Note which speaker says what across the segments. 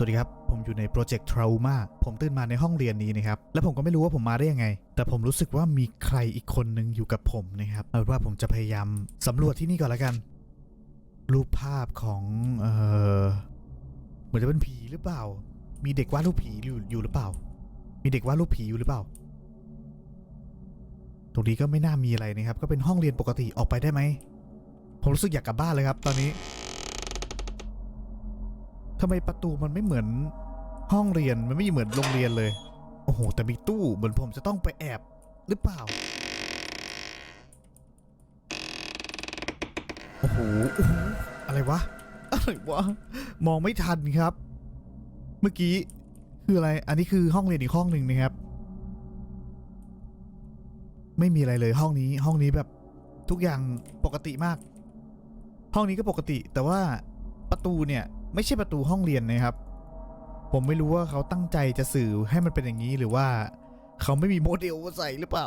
Speaker 1: สวัสดีครับ ผมอยู่ในโปรเจกต์ทรา u มาผมตื่นมาในห้องเรียนนี้นะครับ และผมก็ไม่รู้ว่าผมมาได้ยังไง แต่ผมรู้สึกว่ามีใครอีกคนหนึ่งอยู่กับผมนะครับ เอาเป็นว่าผมจะพยายามสำรวจที่นี่ก่อนละกัน รูปภาพของเออเหมือนจะเป็นผีหรือเปล่า มีเด็กวาดรูปผีอยู่อยู่หรือเปล่า มีเด็กวาดรูปผีอยู่หรือเปล่า ตรงนี้ก็ไม่น่ามีอะไรนะครับ ก็เป็นห้องเรียนปกติออกไปได้ไหม ผมรู้สึกอยากกลับบ้านเลยครับ ตอนนี้ ทำไมประตูมันไม่เหมือนห้องเรียนมันไม่เหมือนโรงเรียนเลย โอ้โห แต่มีตู้เหมือนผมจะต้องไปแอบหรือเปล่าโอ้โหโอ้โหอะไรวะ อะไรวะ มองไม่ทันครับ เมื่อกี้คืออะไร อันนี้คือห้องเรียนอีกห้องหนึ่งนะครับ ไม่มีอะไรเลยห้องนี้ห้องนี้แบบทุกอย่างปกติมาก ห้องนี้ก็ปกติแต่ว่าประตูเนี่ย ไม่ใช่ประตูห้องเรียนนะครับ ผมไม่รู้ว่าเขาตั้งใจจะสื่อให้มันเป็นอย่างนี้หรือว่า เขาไม่มีโมเดลมาใส่หรือเปล่า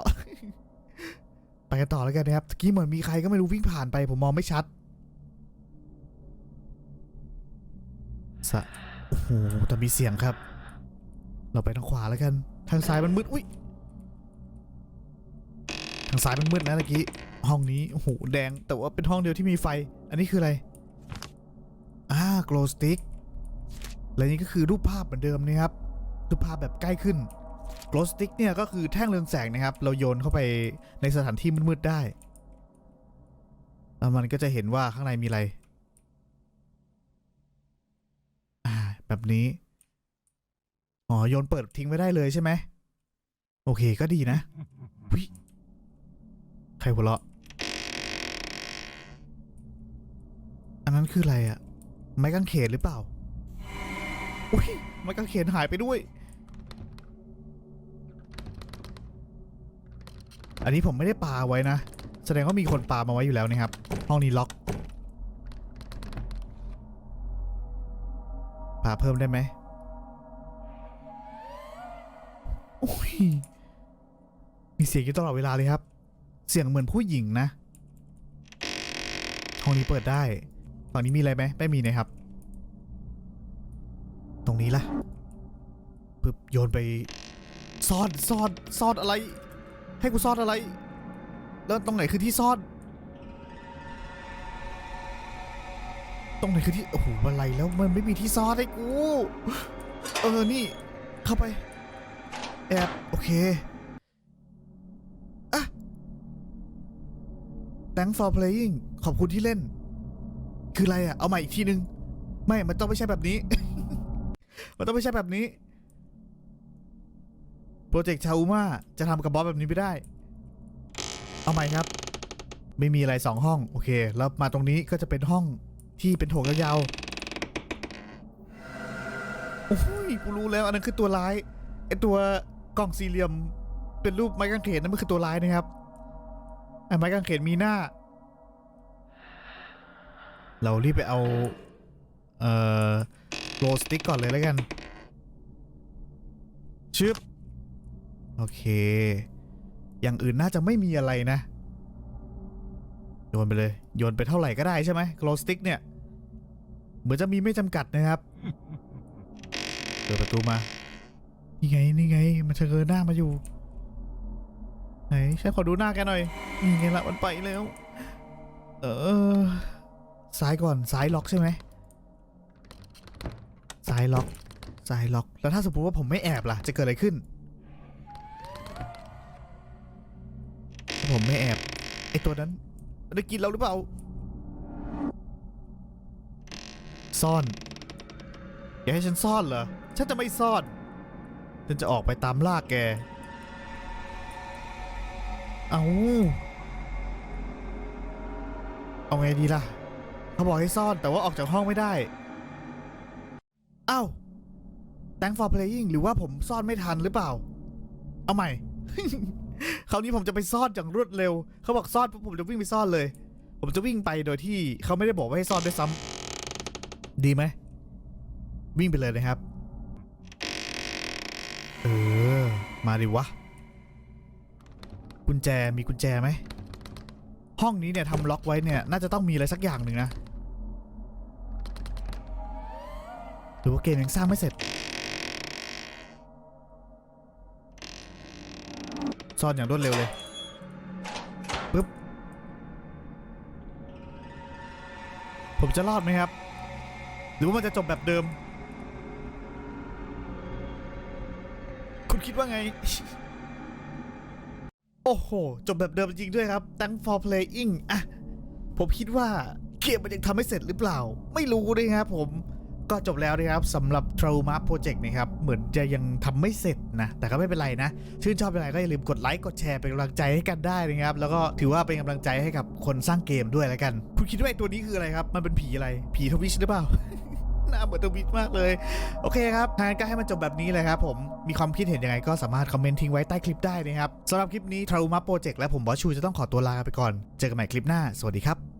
Speaker 1: ไปกันต่อแล้วกันนะครับตะกี้เหมือนมีใครก็ไม่รู้วิ่งผ่านไป ผมมองไม่ชัดสะโอ้โหแต่มีเสียงครับ เราไปทางขวาแล้วกัน ทางซ้ายมันมืดอุ้ยทางซ้ายมันมืดนะตะกี้ห้องนี้โอ้โหแดง แต่ว่าเป็นห้องเดียวที่มีไฟ อันนี้คืออะไร อ่า glow stick และนี่ก็คือรูปภาพเหมือนเดิมนะครับรูปภาพแบบใกล้ขึ้น glow stick เนี่ยก็คือแท่งเรืองแสงนะครับ เราโยนเข้าไปในสถานที่มืดๆได้แล้วมันก็จะเห็นว่าข้างในมีอะไรอ่าแบบนี้ อ๋อ โยนเปิดทิ้งไว้ได้เลยใช่ไหม โอเคก็ดีนะวิใครหัวเราะ อันนั้นคืออะไรอะ ไม้กางเขนหรือเปล่า อุ้ยไม้กางเขนหายไปด้วย อันนี้ผมไม่ได้ปาไว้นะ แสดงว่ามีคนปามาไว้อยู่แล้วนะครับ ห้องนี้ล็อก ปาเพิ่มได้ไหมโอ้ย มีเสียงอยู่ตลอดเวลาเลยครับ เสียงเหมือนผู้หญิงนะ ห้องนี้เปิดได้ ฝั่งนี้มีอะไรไหมไม่มีนะครับ ตรงนี้ล่ะปึ๊บโยนไปซ่อนซ่อนซ่อนอะไร ให้กูซ่อนอะไร แล้วตรงไหนคือที่ซ่อน ตรงไหนคือที่โอ้โหอะไรแล้วมันไม่มีที่ซ่อนให้กูเออนี่ เข้าไป แอบโอเคอะ thanks for playing ขอบคุณที่เล่น คืออะไรอะ เอาใหม่อีกทีนึง ไม่ มันต้องไม่ใช่แบบนี้ มันต้องไม่ใช่แบบนี้ โปรเจกต์ชาอูมาจะทำกับบอสแบบนี้ไม่ได้ เอาใหม่ครับ ไม่มีอะไรสองห้อง โอเค แล้วมาตรงนี้ก็จะเป็นห้องที่เป็นโถงยาวๆ โอ้ย กูรู้แล้ว อันนั้นคือตัวร้าย ไอตัวกล่องสี่เหลี่ยม เป็นรูปไม้กางเขนนั่นมันคือตัวร้ายนะครับไอ้ไม้กางเขนมีหน้า เรารีบไปเอา เอ่อโรสติ๊กก่อนเลยแล้วกัน ชึบ โอเค อย่างอื่นน่าจะไม่มีอะไรนะ โยนไปเลย โยนไปเท่าไหร่ก็ได้ใช่ไหมโรสติ๊กเนี่ย เหมือนจะมีไม่จำกัดนะครับ เปิดประตูมา นี่ไง นี่ไง มันเฉงอหน้ามาอยู่ ไหนฉันขอดูหน้าแกหน่อย นี่ไงละมันไปแล้ว เออ ซ้ายก่อนซ้ายล็อกใช่ไหมซ้ายล็อกซ้ายล็อก แล้วถ้าสมมติว่าผมไม่แอบล่ะ จะเกิดอะไรขึ้นถ้าผมไม่แอบไอตัวนั้นมันได้กินเราหรือเปล่า ซ่อน อย่าให้ฉันซ่อนเหรอ ฉันจะไม่ซ่อน ฉันจะออกไปตามล่าแก เอาเอาไงดีล่ะ เขาบอกให้ซ่อนแต่ว่าออกจากห้องไม่ได้เอ้า thank for playing หรือว่าผมซ่อนไม่ทันหรือเปล่า เอาใหม่ คราวนี้ผมจะไปซ่อนอย่างรวดเร็ว เขาบอกซ่อนผมจะวิ่งไปซ่อนเลย ผมจะวิ่งไปโดยที่เขาไม่ได้บอกว่าให้ซ่อนด้วยซ้ำดีไหม วิ่งไปเลยนะครับ เออ มาดิวะ กุญแจมีกุญแจไหม ห้องนี้เนี่ยทำล็อกไว้เนี่ย น่าจะต้องมีอะไรสักอย่างหนึ่งนะ หรือว่าเกมยังสร้างไม่เสร็จ ซ่อนอย่างรวดเร็วเลยปึ๊บผมจะรอดไหมครับ หรือว่ามันจะจบแบบเดิม คุณคิดว่าไง โอ้โห จบแบบเดิมจริงด้วยครับ Thank for playing อะ ผมคิดว่าเกมมันยังทำไม่เสร็จหรือเปล่า ไม่รู้นะครับผม ก็จบแล้วนะครับสำหรับ Trauma Project นะครับ เหมือนจะยังทำไม่เสร็จนะ แต่ก็ไม่เป็นไรนะ ชื่นชอบยังไงก็อย่าลืมกดไลค์กดแชร์เป็นกำลังใจให้กันได้นะครับ แล้วก็ถือว่าเป็นกำลังใจให้กับคนสร้างเกมด้วยแล้วกัน คุณคิดว่าตัวนี้คืออะไรครับ มันเป็นผีอะไร ผีทวิชหรือเปล่าหน้าเหมือนทวิชมากเลย โอเคครับทางนั้นก็ให้มันจบแบบนี้เลยครับผมมีความคิดเห็นยังไงก็สามารถคอมเมนต์ทิ้งไว้ใต้คลิปได้นะครับสำหรับคลิปนี้ Trauma Project และผมบอสชูจะต้องขอตัวลาไปก่อน เจอกันใหม่คลิปหน้า สวัสดีครับ